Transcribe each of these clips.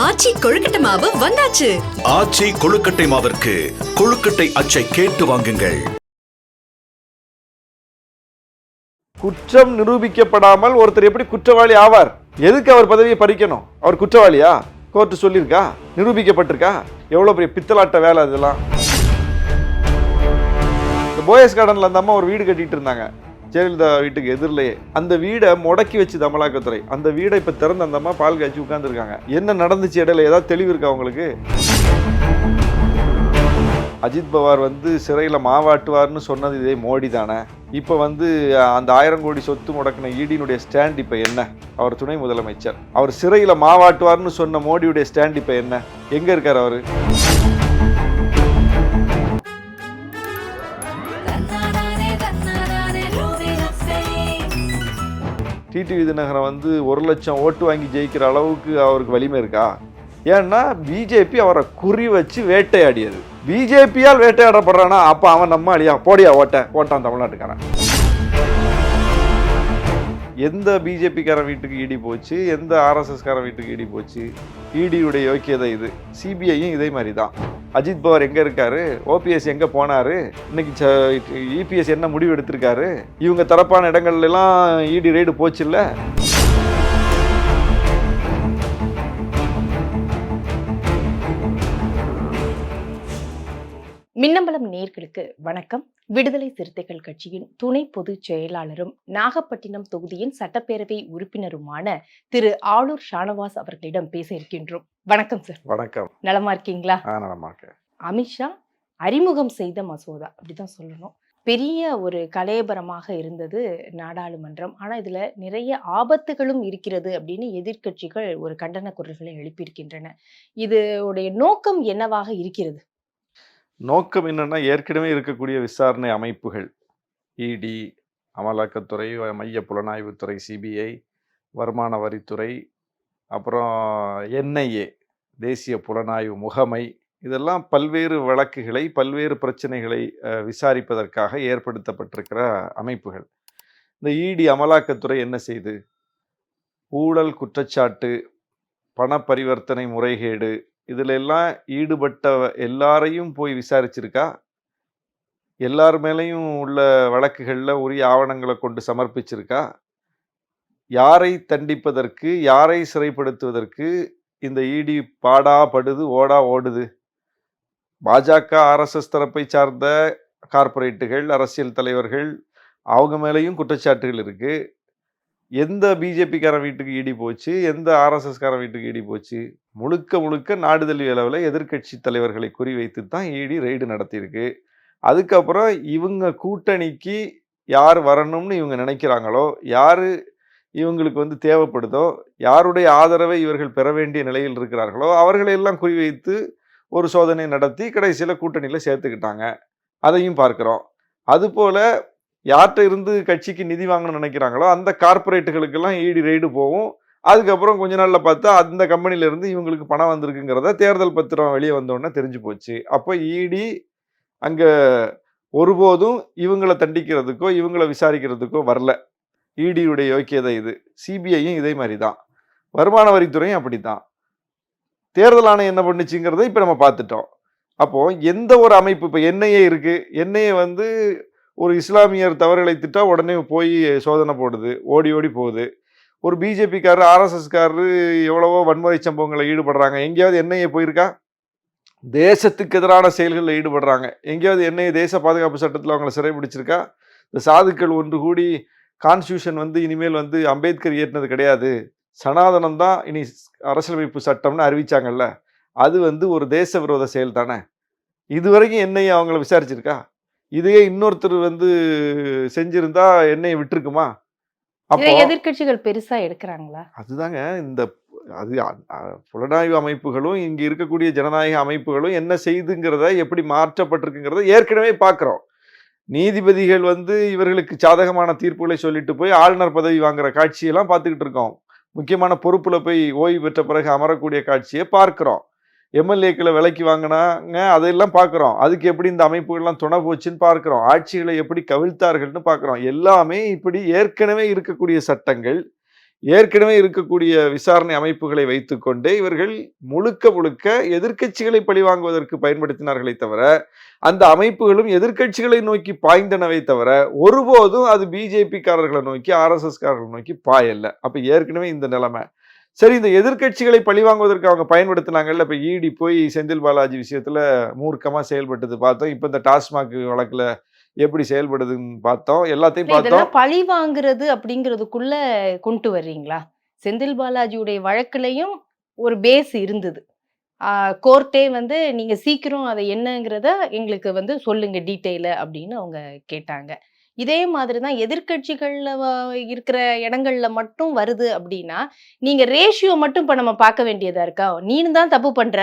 ஆச்சி கொழுக்கட்டை மாவு வந்தாச்சு. ஆச்சி கொழுக்கட்டை மாவிற்கு கொழுக்கட்டை அச்சை கேட்டு வாங்குங்கள். குற்றம் நிரூபிக்கப்படாமல் ஒருத்தர் எப்படி குற்றவாளி ஆவார்? எதுக்கு அவர் பதவியை பறிக்கணும்? அவர் குற்றவாளியா? கோர்ட்டு சொல்லியிருக்கா? நிரூபிக்கப்பட்டிருக்கா? எவ்வளோ பெரிய பித்தலாட்ட வேலை அதெல்லாம் இந்த போயஸ் கார்டனில் அந்த அம்மா ஒரு வீடு கட்டிட்டு இருந்தாங்க. ஜெயலலிதா வீட்டுக்கு எதிரிலேயே. அந்த வீடை முடக்கி வச்சு அமலாக்கத்துறை அந்த வீடை இப்போ திறந்து அந்த அம்மா பால் காய்ச்சி உட்காந்துருக்காங்க என்ன நடந்துச்சு இடையில? ஏதாவது தெளிவு இருக்கா உங்களுக்கு? அஜித் பவார் வந்து சிறையில் மாவாட்டுவார்னு சொன்னது இதே மோடி தானே. இப்போ வந்து அந்த ஆயிரம் கோடி சொத்து முடக்கின ஈடியினுடைய ஸ்டாண்ட் இப்போ என்ன? அவர் துணை முதலமைச்சர். அவர் சிறையில் மாவாட்டுவார்னு சொன்ன மோடியுடைய ஸ்டாண்ட் இப்போ என்ன? எங்கே இருக்கார் அவர்? டிடிவி தினகரன் வந்து ஒரு லட்சம் ஓட்டு வாங்கி ஜெயிக்கிற அளவுக்கு அவருக்கு வலிமை இருக்கா? ஏன்னா பிஜேபி அவரை குறி வச்சு வேட்டையாடியது. பிஜேபியால் வேட்டையாடப்படுறானா அப்போ அவன் நம்ம அழியா போடியா ஓட்ட ஓட்டான் தமிழ்நாட்டுக்காரன். எந்த பிஜேபிக்காரன் வீட்டுக்கு இடி போச்சு? எந்த ஆர்எஸ்எஸ்காரன் வீட்டுக்கு இடி போச்சு? இடியுடைய யோக்கியதை இது. சிபிஐயும் இதே மாதிரி தான். அஜித் பவார் எங்கே இருக்காரு? ஓபிஎஸ் எங்கே போனார்? இன்னைக்கு இபிஎஸ் என்ன முடிவு எடுத்திருக்காரு? இவங்க தரப்பான இடங்கள்லாம் இடி ரெய்டு போச்சுல்ல? மின்னம்பலம் நேர்களுக்கு வணக்கம். விடுதலை சிறுத்தைகள் கட்சியின் துணை பொதுச் செயலாளரும் நாகப்பட்டினம் தொகுதியின் சட்டப்பேரவை உறுப்பினருமான திரு ஆளூர் ஷானவாஸ் அவர்களிடம் பேச இருக்கின்றோம். வணக்கம் சார். வணக்கம். நலமா இருக்கீங்களா? அமித்ஷா அறிமுகம் செய்த மசோதா அப்படிதான் சொல்லணும். பெரிய ஒரு கலேபரமாக இருந்தது நாடாளுமன்றம். ஆனா இதுல நிறைய ஆபத்துகளும் இருக்கிறது அப்படின்னு எதிர்க்கட்சிகள் ஒரு கண்டன குரல்களை எழுப்பியிருக்கின்றன. இது உடைய நோக்கம் என்னவாக இருக்கிறது? நோக்கம் என்னென்னா ஏற்கனவே இருக்கக்கூடிய விசாரணை அமைப்புகள். இடி அமலாக்கத்துறை மைய புலனாய்வுத்துறை சிபிஐ வருமான வரித்துறை அப்புறம் என்ஐஏ தேசிய புலனாய்வு முகமை. இதெல்லாம் பல்வேறு வழக்குகளை பல்வேறு பிரச்சனைகளை விசாரிப்பதற்காக ஏற்படுத்தப்பட்டிருக்கிற அமைப்புகள். இந்த இடி அமலாக்கத்துறை என்ன செய்து? ஊழல் குற்றச்சாட்டு பண பரிவர்த்தனை முறைகேடு இதில் எல்லாம் ஈடுபட்ட எல்லாரையும் போய் விசாரிச்சிருக்கா? எல்லார் மேலேயும் உள்ள வழக்குகளில் உரிய ஆவணங்களை கொண்டு சமர்ப்பிச்சிருக்கா? யாரை தண்டிப்பதற்கு யாரை சிறைப்படுத்துவதற்கு இந்த இடி பாடா படுது ஓடா ஓடுது? பாஜக ஆர்எஸ்எஸ் தரப்பை சார்ந்த கார்ப்பரேட்டுகள் அரசியல் தலைவர்கள் அவங்க மேலேயும் குற்றச்சாட்டுகள் இருக்குது எந்த பிஜேபிக்காரன் வீட்டுக்கு இடி போச்சு? எந்த ஆர்எஸ்எஸ்காரன் வீட்டுக்கு இடி போச்சு? முழுக்க முழுக்க நாடுதல் அளவில் எதிர்க்கட்சி தலைவர்களை குறிவைத்து தான் இடி ரெய்டு நடத்தியிருக்கு. அதுக்கப்புறம் இவங்க கூட்டணிக்கு யார் வரணும்னு இவங்க நினைக்கிறாங்களோ யார் இவங்களுக்கு வந்து தேவைப்படுதோ யாருடைய ஆதரவை இவர்கள் பெற வேண்டிய நிலையில் இருக்கிறார்களோ அவர்களை எல்லாம் குறிவைத்து ஒரு சோதனை நடத்தி கடைசியில் கூட்டணியில் சேர்த்துக்கிட்டாங்க. அதையும் பார்க்குறோம். அதுபோல் யார்கிட்ட இருந்து கட்சிக்கு நிதி வாங்கணும்னு நினைக்கிறாங்களோ அந்த கார்பரேட்டுகளுக்கெல்லாம் ஈடி ரெய்டு போகும். அதுக்கப்புறம் கொஞ்ச நாளில் பார்த்தா அந்த கம்பெனில இருந்து இவங்களுக்கு பணம் வந்திருக்குங்கிறத தேர்தல் பத்திரம் வெளியே வந்தோடனே தெரிஞ்சு போச்சு. அப்போ இடி அங்கே ஒருபோதும் இவங்களை தண்டிக்கிறதுக்கோ இவங்களை விசாரிக்கிறதுக்கோ வரல. இடியுடைய யோக்கியதை இது. சிபிஐயும் இதே மாதிரி தான் வருமான வரித்துறையும் அப்படித்தான். தேர்தல் ஆணையம் என்ன பண்ணுச்சுங்கிறத இப்போ நம்ம பார்த்துட்டோம். அப்போது எந்த ஒரு அமைப்பு இப்போ என்ஐஏ இருக்குது என்ஐஏ வந்து ஒரு இஸ்லாமியர் தவறுகளை திட்டா உடனே போய் சோதனை போடுது ஓடி ஓடி போகுது. ஒரு பிஜேபிக்காரர் ஆர்எஸ்எஸ்காரரு எவ்வளவோ வன்முறை சம்பவங்களை ஈடுபடுறாங்க. எங்கேயாவது என்ஐஏ போயிருக்கா? தேசத்துக்கு எதிரான செயல்களில் ஈடுபடுறாங்க. எங்கேயாவது என்ஐஏ தேச பாதுகாப்பு சட்டத்தில் அவங்கள சிறைபிடிச்சிருக்கா? இந்த சாதுக்கள் ஒன்று கூடி கான்ஸ்டியூஷன் வந்து இனிமேல் வந்து அம்பேத்கர் இயற்றினது கிடையாது. சனாதனம் தான் இனி அரசியலமைப்பு சட்டம்னு அறிவிச்சாங்கல்ல. அது வந்து ஒரு தேச விரோத செயல் தானே இதுவரைக்கும் என்னையை அவங்கள விசாரிச்சிருக்கா? இதையே இன்னொருத்தர் வந்து செஞ்சிருந்தா என்னைய விட்டுருக்குமா? அப்போ இதை எதிர்க்கட்சிகள் பெருசா எடுக்கிறாங்களா? அதுதாங்க இந்த அது புலனாய்வு அமைப்புகளும் இங்க இருக்கக்கூடிய ஜனநாயக அமைப்புகளும் என்ன செய்துங்கிறத எப்படி மாற்றப்பட்டிருக்குங்கிறத ஏற்கனவே பார்க்குறோம் நீதிபதிகள் வந்து இவர்களுக்கு சாதகமான தீர்ப்புகளை சொல்லிட்டு போய் ஆளுநர் பதவி வாங்குற காட்சியெல்லாம் பார்த்துக்கிட்டு இருக்கோம். முக்கியமான பொறுப்புல போய் ஓய்வு பெற்ற பிறகு அமரக்கூடிய காட்சியை பார்க்கிறோம். எம்எல்ஏக்களை விலைக்கு வாங்கினாங்க அதையெல்லாம் பார்க்குறோம். அதுக்கு எப்படி இந்த அமைப்புகள்லாம் துணை போச்சுன்னு பார்க்குறோம். ஆட்சிகளை எப்படி கவிழ்த்தார்கள்னு பார்க்குறோம். எல்லாமே இப்படி ஏற்கனவே இருக்கக்கூடிய சட்டங்கள் ஏற்கனவே இருக்கக்கூடிய விசாரணை அமைப்புகளை வைத்துக்கொண்டே இவர்கள் முழுக்க முழுக்க எதிர்க்கட்சிகளை பழிவாங்குவதற்கு பயன்படுத்தினார்களே தவிர அந்த அமைப்புகளும் எதிர்க்கட்சிகளை நோக்கி பாய்ந்தனவை தவிர ஒருபோதும் அது பிஜேபிக்காரர்களை நோக்கி ஆர்எஸ்எஸ்காரர்களை நோக்கி பாயல்ல அப்போ ஏற்கனவே இந்த நிலைமை. சரி இந்த எதிர்க்கட்சிகளை பழிவாங்குவதற்கு அவங்க பயன்படுத்தினாங்கல்ல இப்ப இடி போய் செந்தில் பாலாஜி விஷயத்துல மூர்க்கமா செயல்பட்டது பார்த்தோம். இப்ப இந்த டாஸ்மாக் வழக்குல எப்படி செயல்படுதுன்னு பார்த்தோம். எல்லாத்தையும் பார்த்தோம். பழி வாங்குறது அப்படிங்கிறதுக்குள்ள கொண்டு வர்றீங்களா? செந்தில் பாலாஜியுடைய வழக்குலயும் ஒரு பேஸ் இருந்தது. கோர்ட்டே வந்து நீங்க சீக்கிரம் அதை என்னங்கிறத எங்களுக்கு வந்து சொல்லுங்க டீட்டெயில அப்படின்னு அவங்க கேட்டாங்க. இதே மாதிரி தான் எதிர்கட்சிகளில் இருக்கிற இடங்கள்ல மட்டும் வருது அப்படின்னா நீங்க ரேஷியோ மட்டும் இப்போ நம்ம பார்க்க வேண்டியதா இருக்கா? நீனு தான் தப்பு பண்ற.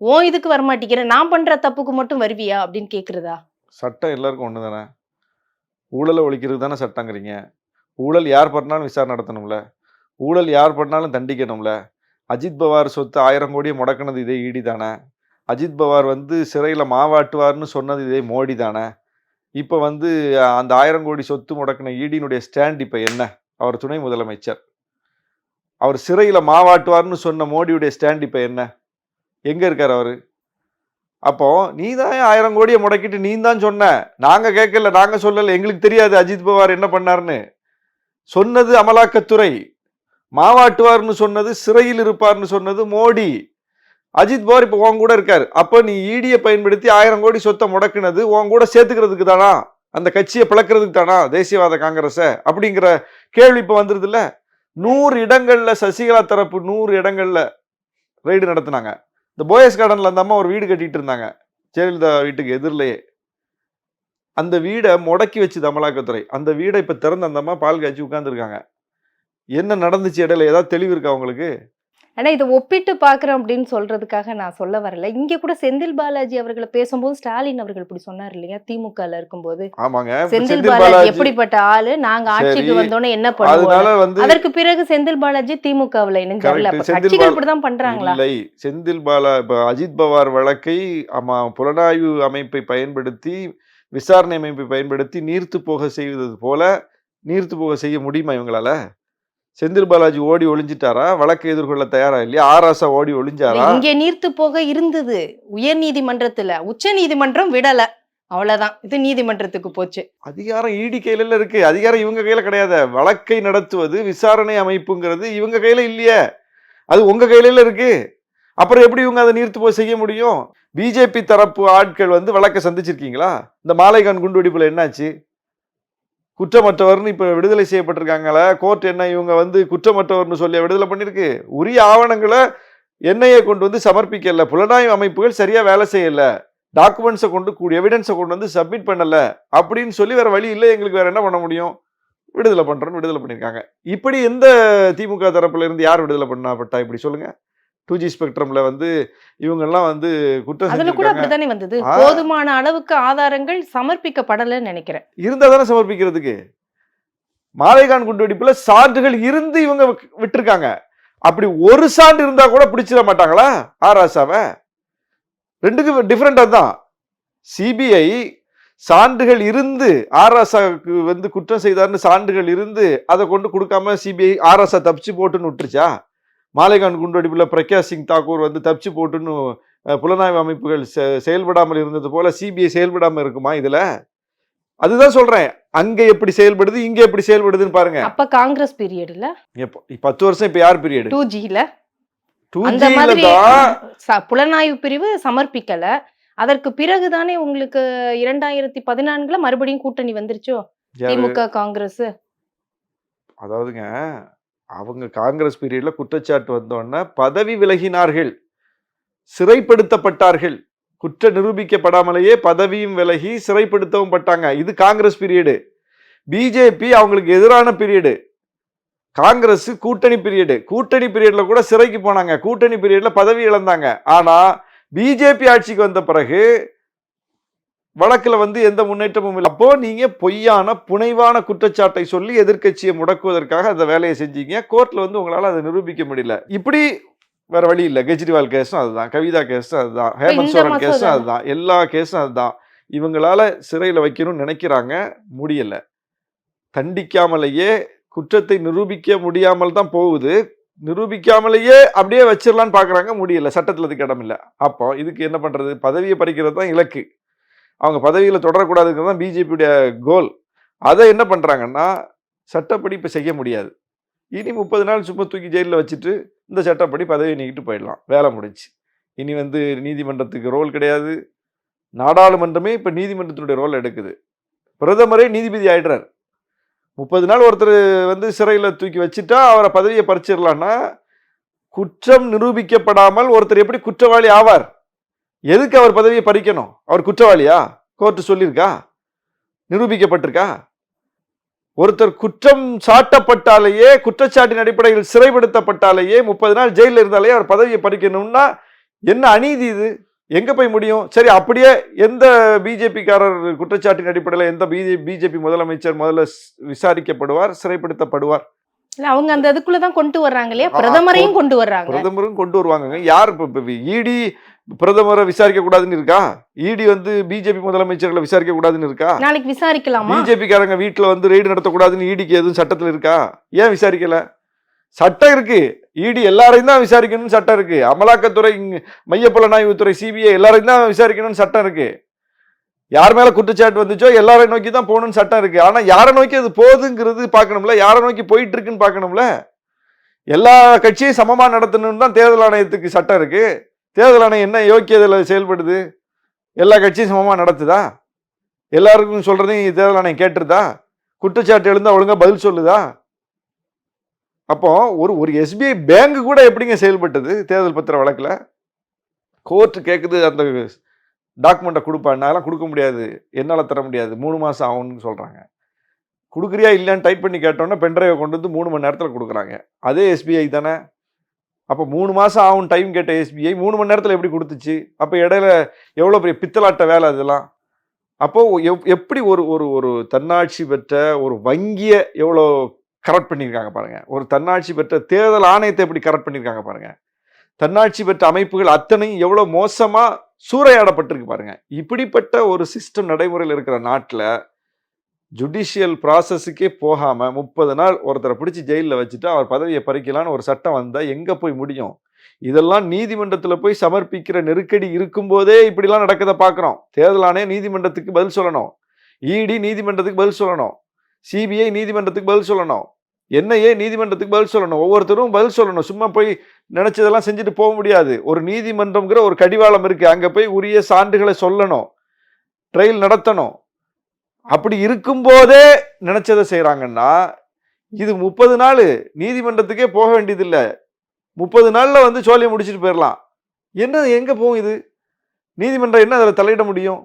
ஓ இதுக்கு வரமாட்டேங்கிற. நான் பண்ற தப்புக்கு மட்டும் வருவியா? அப்படின்னு கேட்குறதா சட்டம் எல்லாருக்கும் ஒன்று தானே ஊழலை ஒழிக்கிறது தானே சட்டங்கிறீங்க. ஊழல் யார் பண்ணாலும் விசாரணை நடத்தணும்ல. ஊழல் யார் பண்ணாலும் தண்டிக்கணும்ல. அஜித் பவார் சொத்து ஆயிரம் கோடியை முடக்கினது இதே ஈடி தானே அஜித் பவார் வந்து சிறையில் மாவாட்டுவார்னு சொன்னது இதே மோடி தானே இப்போ வந்து அந்த ஆயிரம் கோடி சொத்து முடக்கின ஈடியினுடைய ஸ்டாண்ட் இப்போ என்ன? அவர் துணை முதலமைச்சர். அவர் சிறையில் மாவாட்டுவார்னு சொன்ன மோடியுடைய ஸ்டாண்ட் இப்போ என்ன? எங்கே இருக்கார் அவர்? அப்போ நீ தான் ஆயிரம் கோடியை முடக்கிட்டு நீ தான் சொன்ன? நாங்கள் கேட்கல நாங்கள் சொல்லலை. எங்களுக்கு தெரியாது அஜித் பவார் என்ன பண்ணாருன்னு. சொன்னது அமலாக்கத்துறை. மாவாட்டுவார்னு சொன்னது சிறையில் இருப்பார்னு சொன்னது மோடி. அஜித் பவார் இப்போ உன் கூட இருக்கார். அப்போ நீ ஈடியை பயன்படுத்தி ஆயிரம் கோடி சொத்தை முடக்குனது உன் கூட சேர்த்துக்கிறதுக்கு தானா? அந்த கட்சியை பிளக்கிறதுக்கு தானா? தேசியவாத காங்கிரஸை? அப்படிங்கிற கேள்வி இப்போ வந்துருதுல்ல? நூறு இடங்களில் சசிகலா தரப்பு நூறு இடங்களில் ரைடு நடத்தினாங்க. இந்த போயஸ் கார்டனில் அந்த அம்மா ஒரு வீடு கட்டிட்டு இருந்தாங்க. ஜெயலலிதா வீட்டுக்கு எதிரிலேயே. அந்த வீடை முடக்கி வச்சுது அமலாக்கத்துறை. அந்த வீடை இப்போ திறந்து அந்த அம்மா பால் காய்ச்சி உட்காந்துருக்காங்க என்ன நடந்துச்சு இடையில? ஏதாவது தெளிவு இருக்கா அவங்களுக்கு ஆனா இதை ஒப்பிட்டு பாக்குறோம் அப்படின்னு சொல்றதுக்காக நான் சொல்ல வரல. இங்க கூட செந்தில் பாலாஜி அவர்களை பேசும்போது ஸ்டாலின் அவர்கள் இப்படி சொன்னார் இல்லையா? திமுகல இருக்கும்போது. ஆமாங்க. செந்தில் பாலாஜி எப்படிப்பட்ட ஆளு? நாங்க ஆட்சிக்கு சரி. வந்தோடனே என்ன பண்ணுவோம் அதற்கு பிறகு செந்தில் பாலாஜி திமுகவுல இணைஞ்சார்ல. கட்சிகள் பாலா- இப்படிதான் பண்றாங்களா? இல்லை. செந்தில் பாலா இப்ப அஜித் பவார் வழக்கை ஆமா புலனாய்வு அமைப்பை பயன்படுத்தி விசாரணை அமைப்பை பயன்படுத்தி நீர்த்து போக செய்வது போல நீர்த்து போக செய்ய முடியுமா இவங்களால? செந்தில் பாலாஜி ஓடி ஒளிஞ்சிட்டாரா? வழக்கை எதிர்கொள்ள தயாரா இல்லையா? ஆராசா ஓடி ஒளிஞ்சாரா? இங்க நீர்த்து போக இருந்தது. உயர் நீதிமன்றத்துல. உச்ச நீதிமன்றம் விடல. அவ்வளவுதான். இது நீதிமன்றத்துக்கு போச்சு. அதிகாரம் ஈடி கையில இருக்கு. அதிகாரம் இவங்க கையில கிடையாது. வழக்கை நடத்துவது விசாரணை அமைப்புங்கிறது இவங்க கையில இல்லையே. அது உங்க கையில இருக்கு. அப்புறம் எப்படி இவங்க அதை நீர்த்து போய் செய்ய முடியும்? பிஜேபி தரப்பு ஆட்கள் வந்து வழக்கை சந்திச்சிருக்கீங்களா? இந்த மாலைகான் குண்டுவெடிப்புல என்னாச்சு? குற்றமற்றவர்னு இப்போ விடுதலை செய்யப்பட்டிருக்காங்களே கோர்ட் என்ன இவங்க வந்து குற்றமற்றவர்னு சொல்லி விடுதலை பண்ணியிருக்கு உரிய ஆவணங்களை என்ஐஏ கொண்டு வந்து சமர்ப்பிக்கல. புலனாய்வு அமைப்புகள் சரியாக வேலை செய்யலை. டாக்குமெண்ட்ஸை கொண்டு கூடிய எவிடன்ஸை கொண்டு வந்து சப்மிட் பண்ணலை. அப்படின்னு சொல்லி வேறு வழி இல்லை. எங்களுக்கு வேறு என்ன பண்ண முடியும்? விடுதலை பண்ணுறோன்னு விடுதலை பண்ணியிருக்காங்க. இப்படி எந்த திமுக தரப்புல இருந்து யார் விடுதலை பண்ணப்பட்டா இப்படி சொல்லுங்கள் டூ ஜி ஸ்பெக்ட்ரம்ல வந்து இவங்கெல்லாம் வந்து குற்றம் அதுல கூட அப்படித்தானே வந்தது. போதுமான அளவுக்கு ஆதாரங்கள் சமர்ப்பிக்கப்படலைன்னு நினைக்கிறேன். இருந்தா தானே சமர்ப்பிக்கிறதுக்கு? மாலைகான் குண்டுவெடிப்புல சான்றுகள் இருந்து இவங்க விட்டிருக்காங்க. அப்படி ஒரு சான்று இருந்தா கூட பிடிச்சிட மாட்டாங்களா? ஆராசாவை ரெண்டுக்கும் டிஃப்ரெண்டா தான் சிபிஐ சான்றுகள் இருந்து ஆராசாவுக்கு வந்து குற்றம் செய்தார்னு சான்றுகள் இருந்து அதை கொண்டு கொடுக்காம சிபிஐ ஆராசா தப்பிச்சு போட்டுன்னு விட்டுருச்சா? மாலைகான் குண்டுவெடிப்புல பிரக்யாஷ் சிங் தாக்கூர் வந்து தப்பிச்சு போட்டுன்னு புலனாய்வு அமைப்புகள் செயல்படாமல் இருந்தது போல சிபிஐ செயல்படாம இருக்குமா இதுல? அதுதான் சொல்றேன். அங்க எப்படி செயல்படுது இங்க எப்படி செயல்படுதுன்னு பாருங்க. அப்ப காங்கிரஸ் பீரியட்ல பத்து வருஷம் இப்ப யார் பீரியட் டூ ஜில டூ அந்த மாதிரி தான் புலனாய்வு பிரிவு சமர்ப்பிக்கல. அதற்கு பிறகுதானே உங்களுக்கு இரண்டாயிரத்தி பதினான்குல மறுபடியும் கூட்டணி வந்துருச்சோ? திமுக காங்கிரஸ். அதாவதுங்க அவங்க காங்கிரஸ் பீரியடில் குற்றச்சாட்டு வந்தோடனே பதவி விலகினார்கள் சிறைப்படுத்தப்பட்டார்கள். குற்ற நிரூபிக்கப்படாமலேயே பதவியும் விலகி சிறைப்படுத்தவும் பட்டாங்க. இது காங்கிரஸ் பீரியடு. பிஜேபி அவங்களுக்கு எதிரான பீரியடு. காங்கிரஸ் கூட்டணி பீரியடு. கூட்டணி பீரியடில் கூட சிறைக்கு போனாங்க. கூட்டணி பீரியடில் பதவி இழந்தாங்க. ஆனால் பிஜேபி ஆட்சிக்கு வந்த பிறகு வழக்குல வந்து எந்த முன்னேற்றமும் இல்லை. அப்போ நீங்க பொய்யான புனைவான குற்றச்சாட்டை சொல்லி எதிர்க்கட்சியை முடக்குவதற்காக அந்த வேலையை செஞ்சீங்க. கோர்ட்ல வந்து உங்களால அதை நிரூபிக்க முடியல. இப்படி வேற வழி இல்லை. கெஜ்ரிவால் கேஸும் அதுதான். கவிதா கேஸும் அதுதான். ஹேமந்த் சோரன் கேஸும் அதுதான். எல்லா கேஸும் அதுதான். இவங்களால சிறையில வைக்கணும்னு நினைக்கிறாங்க. முடியல. தண்டிக்காமலேயே குற்றத்தை நிரூபிக்க முடியாமல் தான் போகுது. நிரூபிக்காமலேயே அப்படியே வச்சிடலான்னு பார்க்குறாங்க முடியல. சட்டத்தில் அதுக்கு இடம் இல்லை. அப்போ இதுக்கு என்ன பண்ணுறது பதவியை பறிக்கிறது தான் இலக்கு. அவங்க பதவியில் தொடரக்கூடாதுங்கிறது தான் பிஜேபியுடைய கோல் அதை என்ன பண்ணுறாங்கன்னா சட்டப்படி இப்போ செய்ய முடியாது. இனி முப்பது நாள் சும்மா தூக்கி ஜெயிலில் வச்சுட்டு இந்த சட்டப்படி பதவியை நீக்கிட்டு போயிடலாம். வேலை முடிச்சு இனி வந்து நீதிமன்றத்துக்கு ரோல் கிடையாது. நாடாளுமன்றமே இப்போ நீதிமன்றத்தினுடைய ரோல் எடுக்குது. பிரதமரே நீதிபதி ஆயிடுறார். முப்பது நாள் ஒருத்தர் வந்து சிறையில் தூக்கி வச்சுட்டா அவரை பதவியை பறிச்சிடலான்னா குற்றம் நிரூபிக்கப்படாமல் ஒருத்தர் எப்படி குற்றவாளி ஆவார்? எதுக்கு அவர் பதவியை பறிக்கணும்? அவர் குற்றவாளியா? கோர்ட்டு சொல்லியிருக்கா? நிரூபிக்கப்பட்டிருக்கா? ஒருத்தர் குற்றம் சாட்டப்பட்டாலேயே குற்றச்சாட்டின் அடிப்படையில் சிறைப்படுத்தப்பட்டாலேயே முப்பது நாள் ஜெயிலில் இருந்தாலே அவர் பதவியை பறிக்கணும்னா என்ன அநீதி இது? எங்க போய் முடியும்? சரி அப்படியே எந்த பிஜேபிக்காரர் குற்றச்சாட்டின் அடிப்படையில் எந்த பிஜே பிஜேபி முதலமைச்சர் முதல்ல விசாரிக்கப்படுவார் சிறைப்படுத்தப்படுவார்? இல்ல அவங்க அந்த இதுக்குள்ளதான் கொண்டு வர்றாங்க இல்லையா? பிரதமரையும் கொண்டு வர்றாங்க. பிரதமரும் கொண்டு வருவாங்கங்க. யார் இடி பிரதமரை விசாரிக்க கூடாதுன்னு இருக்கா இடி வந்து பிஜேபி முதலமைச்சர்களை விசாரிக்க கூடாதுன்னு இருக்கா? நாளைக்கு விசாரிக்கலாமா? பிஜேபிக்காரங்க வீட்டில் வந்து ரெய்டு நடத்தக்கூடாதுன்னு ஈடிக்கு எதுவும் சட்டத்தில் இருக்கா? ஏன் விசாரிக்கல? சட்டம் இருக்கு. இடி எல்லாரையும் தான் விசாரிக்கணும்னு சட்டம் இருக்கு. அமலாக்கத்துறை இங்க மைய புலனாய்வுத்துறை சிபிஐ எல்லாரையும் தான் விசாரிக்கணும்னு சட்டம் இருக்கு. யார் மேல குற்றச்சாட்டு வந்துச்சோ எல்லாரையும் நோக்கி தான் போகணும்னு சட்டம் இருக்கு. ஆனா யாரை நோக்கி அது போகுதுங்கிறது பார்க்கணும்ல? யாரை நோக்கி போயிட்டு இருக்குன்னு பார்க்கணும்ல? எல்லா கட்சியும் சமமா நடத்தணும்னு தான் தேர்தல் ஆணையத்துக்கு சட்டம் இருக்கு. தேர்தல் ஆணையம் என்ன யோக்கியதில் செயல்படுது? எல்லா கட்சியும் சமமாக நடத்துதா? எல்லாருக்கும் சொல்கிறதையும் தேர்தல் ஆணையம் கேட்டுருதா? குற்றச்சாட்டு எழுந்தா ஒழுங்காக பதில் சொல்லுதா? அப்போ ஒரு ஒரு எஸ்பிஐ பேங்க் கூட எப்படிங்க செயல்பட்டது தேர்தல் பத்திர வழக்கில்? கோர்ட் கேட்குது அந்த டாக்குமெண்ட்டை கொடுப்பேன் அதெல்லாம் கொடுக்க முடியாது. என்னால் தர முடியாது. மூணு மாதம் ஆகும்னு சொல்கிறாங்க கொடுக்குறியா இல்லைன்னு டைப் பண்ணி கேட்டோன்னே பென்ட்ரைவை கொண்டு வந்து மூணு மணி நேரத்தில் கொடுக்குறாங்க. அதே எஸ்பிஐ தானே? அப்போ மூணு மாதம் ஆகும் டைம் கேட்ட எஸ்பிஐ மூணு மணி நேரத்தில் எப்படி கொடுத்துச்சு? அப்போ இடையில எவ்வளோ பெரிய பித்தலாட்ட வேலை அதெல்லாம்? அப்போது எப்- எப்படி ஒரு ஒரு ஒரு தன்னாட்சி பெற்ற ஒரு வங்கியை எவ்வளோ கரெக்ட் பண்ணியிருக்காங்க பாருங்கள் ஒரு தன்னாட்சி பெற்ற தேர்தல் ஆணையத்தை எப்படி கரெக்ட் பண்ணியிருக்காங்க பாருங்கள் தன்னாட்சி பெற்ற அமைப்புகள் அத்தனையும் எவ்வளோ மோசமாக சூறையாடப்பட்டிருக்கு பாருங்கள் இப்படிப்பட்ட ஒரு சிஸ்டம் நடைமுறையில் இருக்கிற நாட்டில் ஜுடிஷியல் ப்ராசஸுக்கே போகாமல் முப்பது நாள் ஒருத்தரை பிடிச்சி ஜெயிலில் வச்சுட்டு அவர் பதவியை பறிக்கலான்னு ஒரு சட்டம் வந்தால் எங்கே போய் முடியும்? இதெல்லாம் நீதிமன்றத்தில் போய் சமர்ப்பிக்கிற நெருக்கடி இருக்கும்போதே இப்படிலாம் நடக்கதை பார்க்குறோம். தேர்தல் ஆணையம் நீதிமன்றத்துக்கு பதில் சொல்லணும். இடி நீதிமன்றத்துக்கு பதில் சொல்லணும். சிபிஐ நீதிமன்றத்துக்கு பதில் சொல்லணும். என்ஐஏ நீதிமன்றத்துக்கு பதில் சொல்லணும். ஒவ்வொருத்தரும் பதில் சொல்லணும். சும்மா போய் நினச்சதெல்லாம் செஞ்சுட்டு போக முடியாது. ஒரு நீதிமன்றம்ங்கிற ஒரு கடிவாளம் இருக்குது அங்கே போய் உரிய சான்றுகளை சொல்லணும். ட்ரையல் நடத்தணும். அப்படி இருக்கும்போதே நினைச்சதை செய்கிறாங்கன்னா இது முப்பது நாள் நீதிமன்றத்துக்கே போக வேண்டியதில்லை. முப்பது நாளில் வந்து சோழியை முடிச்சுட்டு போயிடலாம் என்ன எங்கே போகும் இது? நீதிமன்றம் என்ன அதில் தலையிட முடியும்?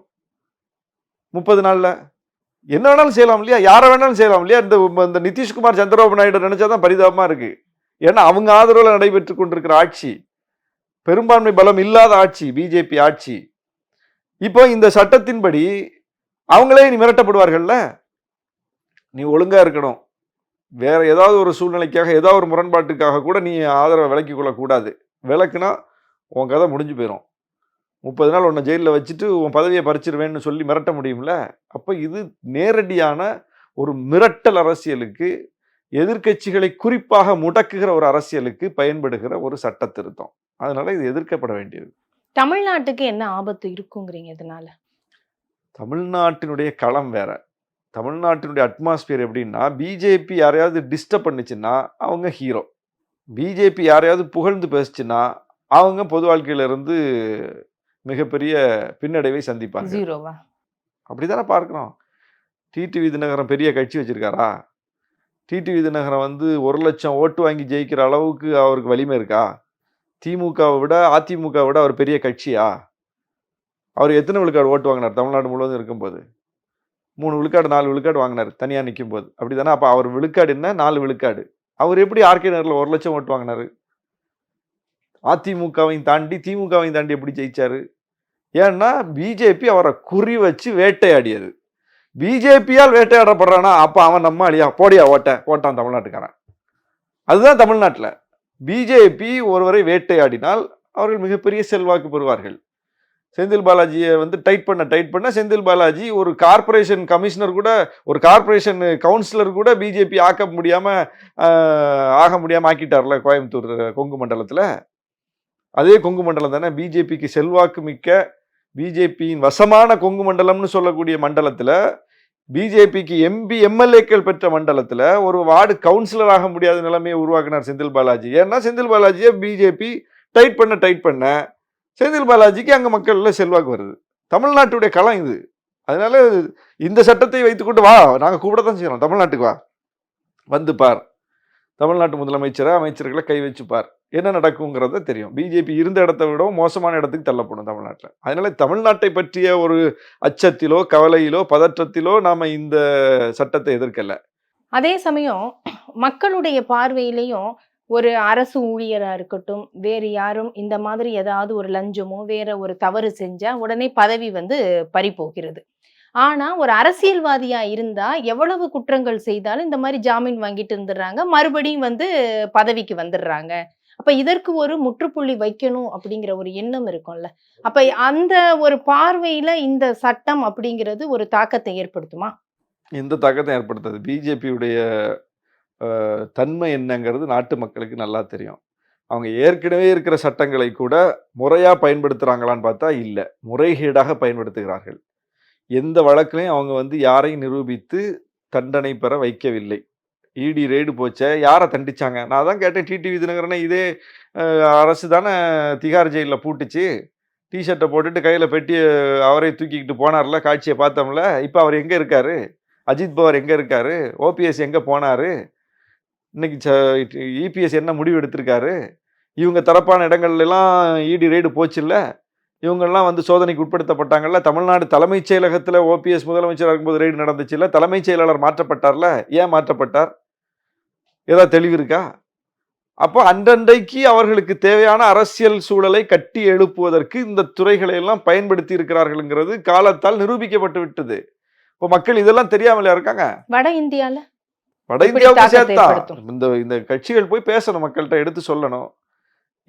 முப்பது நாளில். என்ன வேணாலும் செய்யலாம் இல்லையா? யாரை வேணாலும் செய்யலாம் இல்லையா? இந்த இந்த நிதிஷ்குமார் சந்திரபாபு நாயுடு நினைச்சாதான் பரிதாபமாக இருக்குது ஏன்னா அவங்க ஆதரவில் நடைபெற்று கொண்டிருக்கிற ஆட்சி பெரும்பான்மை பலம் இல்லாத ஆட்சி பிஜேபி ஆட்சி. இப்போ இந்த சட்டத்தின்படி அவங்களே நீ மிரட்டப்படுவார்கள்ல? நீ ஒழுங்காக இருக்கணும். வேறு ஏதாவது ஒரு சூழ்நிலைக்காக ஏதாவது ஒரு முரண்பாட்டுக்காக கூட நீ ஆதரவை விலக்கி கொள்ளக்கூடாது. விளக்குனா உன் கதை முடிஞ்சு போயிடும் முப்பது நாள் உன்னை ஜெயிலில் வச்சுட்டு உன் பதவியை பறிச்சிருவேன்னு சொல்லி மிரட்ட முடியும்ல? அப்போ இது நேரடியான ஒரு மிரட்டல் அரசியலுக்கு எதிர்க்கட்சிகளை குறிப்பாக முடக்குகிற ஒரு அரசியலுக்கு பயன்படுகிற ஒரு சட்ட திருத்தம் அதனால இது எதிர்க்கப்பட வேண்டியது. தமிழ்நாட்டுக்கு என்ன ஆபத்து இருக்குங்கிறீங்க இதனால? தமிழ்நாட்டினுடைய களம் வேற. தமிழ்நாட்டினுடைய அட்மாஸ்பியர் எப்படின்னா பிஜேபி யாரையாவது டிஸ்டர்ப் பண்ணுச்சுன்னா அவங்க ஹீரோ பிஜேபி யாரையாவது புகழ்ந்து பேசுச்சுன்னா அவங்க பொது வாழ்க்கையில இருந்து மிகப்பெரிய பின்னடைவை சந்திப்பாங்க. ஜீரோவா அப்படிதானே பார்க்குறோம். டிடிவி தினகரன் பெரிய கட்சி வச்சிருக்காரா? டிடிவி தினகரன் வந்து ஒரு லட்சம் ஓட்டு வாங்கி ஜெயிக்கிற அளவுக்கு அவருக்கு வலிமை இருக்கா? திமுகவை விட அதிமுகவை விட அவர் பெரிய கட்சியா? அவர் எத்தனை விழுக்காடு ஓட்டு வாங்கினார்? தமிழ்நாடு முழுவதும் இருக்கும்போது. மூணு விழுக்காடு நாலு விழுக்காடு வாங்கினார் தனியாக நிற்கும் போது அப்படி தானே அப்போ அவர் விழுக்காடு என்ன? நாலு விழுக்காடு. அவர் எப்படி ஆர்கே நகரில் ஒரு லட்சம் ஓட்டு வாங்கினாரு? அதிமுகவையும் தாண்டி திமுகவையும் தாண்டி எப்படி ஜெயிச்சாரு? ஏன்னா பிஜேபி அவரை குறி வச்சு வேட்டையாடியது. பிஜேபியால் வேட்டையாடப்படுறானா? அப்போ அவன் நம்ம அழியா போடியா ஓட்ட ஓட்டான் தமிழ்நாட்டுக்காரன். அதுதான் தமிழ்நாட்டில். பிஜேபி ஒருவரை வேட்டையாடினால் அவர்கள் மிகப்பெரிய செல்வாக்கு பெறுவார்கள். செந்தில் பாலாஜியை வந்து டைட் பண்ண டைட் பண்ண செந்தில் பாலாஜி ஒரு கார்ப்பரேஷன் கமிஷனர் கூட ஒரு கார்பரேஷன் கவுன்சிலர் கூட பிஜேபி ஆக்க முடியாமல் ஆக முடியாமல் ஆக்கிட்டார்ல கோயம்புத்தூர் கொங்கு மண்டலத்தில். அதே கொங்கு மண்டலம் தானே பிஜேபிக்கு செல்வாக்கு மிக்க பிஜேபியின் வசமான கொங்கு மண்டலம்னு சொல்லக்கூடிய மண்டலத்தில் பிஜேபிக்கு எம்பி எம்எல்ஏக்கள் பெற்ற மண்டலத்தில் ஒரு வார்டு கவுன்சிலர் ஆக முடியாத நிலைமையை உருவாக்கினார் செந்தில் பாலாஜி. ஏன்னா செந்தில் பாலாஜியை பிஜேபி டைட் பண்ண டைட் பண்ண செந்தில் பாலாஜிக்கு அங்கே மக்கள்ல செல்வாக்கு வருது. தமிழ்நாட்டுடைய களம் இது. அதனால இந்த சட்டத்தை வைத்துக்கொண்டு வா நாங்கள் கூப்பிட தான் செய்யறோம். தமிழ்நாட்டுக்கு வா. வந்து பார். தமிழ்நாட்டு முதலமைச்சரை அமைச்சர்களை கை வச்சுப்பார் என்ன நடக்குங்கிறத தெரியும். பிஜேபி இருந்த இடத்த விடவும் மோசமான இடத்துக்கு தள்ளப்படும் தமிழ்நாட்டில். அதனால தமிழ்நாட்டை பற்றிய ஒரு அச்சத்திலோ கவலையிலோ பதற்றத்திலோ நாம் இந்த சட்டத்தை எதிர்க்கலை. அதே சமயம் மக்களுடைய பார்வையிலையும் ஒரு அரசு ஊழியராக இருக்கட்டும் வேறு யாரும் இந்த மாதிரி ஏதாவது ஒரு லஞ்சமோ வேற ஒரு தவறு செஞ்சா உடனே பதவி வந்து பறிபோகிறது. ஆனால் ஆனா ஒரு அரசியல்வாதியா இருந்தா எவ்வளவு குற்றங்கள் செய்தாலும் இந்த மாதிரி ஜாமீன் வாங்கிட்டு இருந்துடுறாங்க. மறுபடியும் வந்து பதவிக்கு வந்துடுறாங்க. அப்ப இதற்கு ஒரு முற்றுப்புள்ளி வைக்கணும் அப்படிங்கிற ஒரு எண்ணம் இருக்கும்ல. அப்ப அந்த ஒரு பார்வையில இந்த சட்டம் அப்படிங்கிறது ஒரு தாக்கத்தை ஏற்படுத்துமா? எந்த தாக்கத்தை ஏற்படுத்தாது. பிஜேபியுடைய தன்மை என்னங்கிறது நாட்டு மக்களுக்கு நல்லா தெரியும். அவங்க ஏற்கனவே இருக்கிற சட்டங்களை கூட முறையாக பயன்படுத்துகிறாங்களான்னு பார்த்தா இல்லை. முறைகேடாக பயன்படுத்துகிறார்கள். எந்த வழக்கிலையும் அவங்க வந்து யாரையும் நிரூபித்து தண்டனை பெற வைக்கவில்லை. இடி ரெய்டு போச்சே யாரை தண்டிச்சாங்க? நான் தான் கேட்டேன் டிடிவி தினகரனே இதே அரசு தானே திகார் ஜெயிலில் பூட்டுச்சு. டிஷர்ட்டை போட்டுட்டு கையில் பெட்டி அவரே தூக்கிக்கிட்டு போனார்ல காட்சியை பார்த்தோம்ல இப்போ அவர் எங்கே இருக்காரு? அஜித் பவார் எங்கே இருக்காரு? ஓபிஎஸ் எங்கே போனாரு? இன்னைக்கு இபிஎஸ் என்ன முடிவு எடுத்திருக்காரு இவங்க தரப்பான இடங்கள்லாம் இடி ரெய்டு போச்சுல்ல இவங்கெல்லாம் வந்து சோதனைக்கு உட்படுத்தப்பட்டாங்கல்ல தமிழ்நாடு தலைமைச் செயலகத்தில் ஓபிஎஸ் முதலமைச்சராக இருக்கும்போது ரெய்டு நடந்துச்சுல்ல தலைமைச் செயலாளர் மாற்றப்பட்டார்ல ஏன் மாற்றப்பட்டார் ஏதாவது தெளிவு இருக்கா அப்போ அன்றன்றைக்கு அவர்களுக்கு தேவையான அரசியல் சூழலை கட்டி எழுப்புவதற்கு இந்த துறைகளை எல்லாம் பயன்படுத்தி இருக்கிறார்கள்ங்கிறது காலத்தால் நிரூபிக்கப்பட்டு விட்டது இப்போ மக்கள் இதெல்லாம் தெரியாமலையா இருக்காங்க வட இந்தியாவில் வட இந்தியாவுக்கு சேர்த்தா? இந்த இந்த கட்சிகள் போய் பேசணும் மக்கள்கிட்ட எடுத்து சொல்லணும்.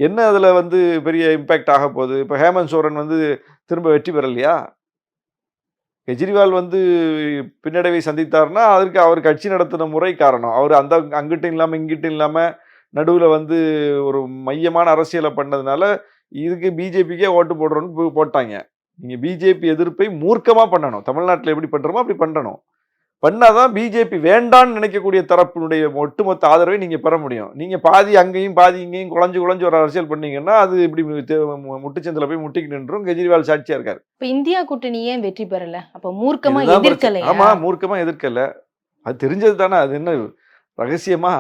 என்ன அதுல வந்து பெரிய இம்பாக்ட் ஆக போகுது? இப்போ ஹேமந்த் சோரன் வந்து திரும்ப வெற்றி பெறலையா? கெஜ்ரிவால் வந்து பின்னடைவை சந்தித்தார்னா அதற்கு அவர் கட்சி நடத்தின முறை காரணம். அவர் அந்த அங்கிட்டும் இல்லாமல் இங்கிட்டும் இல்லாமல் நடுவில் வந்து ஒரு மையமான அரசியலை பண்ணதுனால இதுக்கு பிஜேபிக்கே ஓட்டு போடுறோன்னு போட்டாங்க. நீங்கள் பிஜேபி எதிர்ப்பை மூர்க்கமாக பண்ணணும். தமிழ்நாட்டில் எப்படி பண்ணுறோமோ அப்படி பண்ணணும். பண்ணாதான் பிஜேபி வேண்டான்னு நினைக்கக்கூடிய தரப்பினுடைய ஒட்டுமொத்த ஆதரவை நீங்க பெற முடியும். நீங்க பாதி அங்கேயும் பாதி இங்கேயும் குழஞ்சு குழஞ்சு ஒரு அரசியல் பண்ணீங்கன்னா அது இப்படி முட்டுச்சந்தில போய் முட்டிக்கு நின்றும் கெஜ்ரிவால் சாட்சியா இருக்காரு. இப்ப இந்தியா கூட்டணி ஏன் வெற்றி பெறல? அப்ப மூர்க்கமா இதுதான் பிரச்சனை. ஆமா எதிர்க்கலையா மூர்க்கமா எதிர்க்கல. அது தெரிஞ்சது தானே அது என்ன ரகசியமா?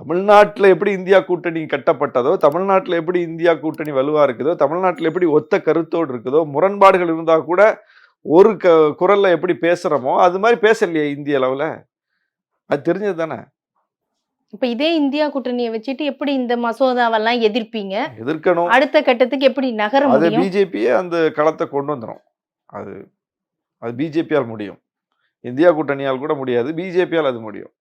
தமிழ்நாட்டுல எப்படி இந்தியா கூட்டணி கட்டப்பட்டதோ தமிழ்நாட்டுல எப்படி இந்தியா கூட்டணி வலுவா இருக்குதோ தமிழ்நாட்டுல எப்படி ஒத்த கருத்தோடு இருக்குதோ முரண்பாடுகள் இருந்தா கூட ஒரு க குரல்ல எப்படி பேசுறோமோ அது மாதிரி பேசலையே இந்திய அளவுல. அது தெரிஞ்சது தானே? இப்ப இதே இந்தியா கூட்டணியை வச்சுட்டு எப்படி இந்த மசோதாவெல்லாம் எதிர்ப்பீங்க? எதிர்க்கணும். அடுத்த கட்டத்துக்கு எப்படி நகர அது பிஜேபியே அந்த களத்தை கொண்டு வந்துடும் அது அது பிஜேபியால் முடியும். இந்தியா கூட்டணியால் கூட முடியாது. பிஜேபியால் அது முடியும்.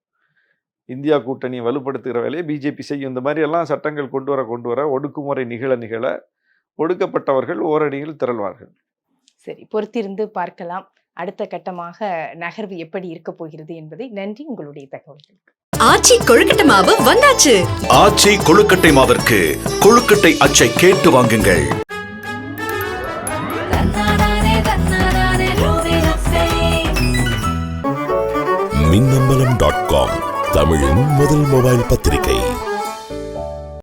இந்தியா கூட்டணியை வலுப்படுத்துகிற வேலையை பிஜேபி செய்யும். இந்த மாதிரி எல்லாம் சட்டங்கள் கொண்டு வர கொண்டு வர ஒடுக்குமுறை நிகழ நிகழ ஒடுக்கப்பட்டவர்கள் ஓரணியில் திரள்வார்கள். சரி பொறுத்திருந்து பார்க்கலாம். அடுத்த கட்டமாக நகர்வு எப்படி இருக்க போகிறது என்பதை. நன்றி உங்களுடைய தகவல்களுக்கு ஆச்சி கொழுக்கட்டை மாவு வந்தாச்சு. ஆச்சி கொழுக்கட்டை மாவிற்கு கொழுக்கட்டை அச்சை கேட்டு வாங்குங்கள். மின்னம்பலம் டாட் காம் தமிழின் முதல் மொபைல் பத்திரிகை.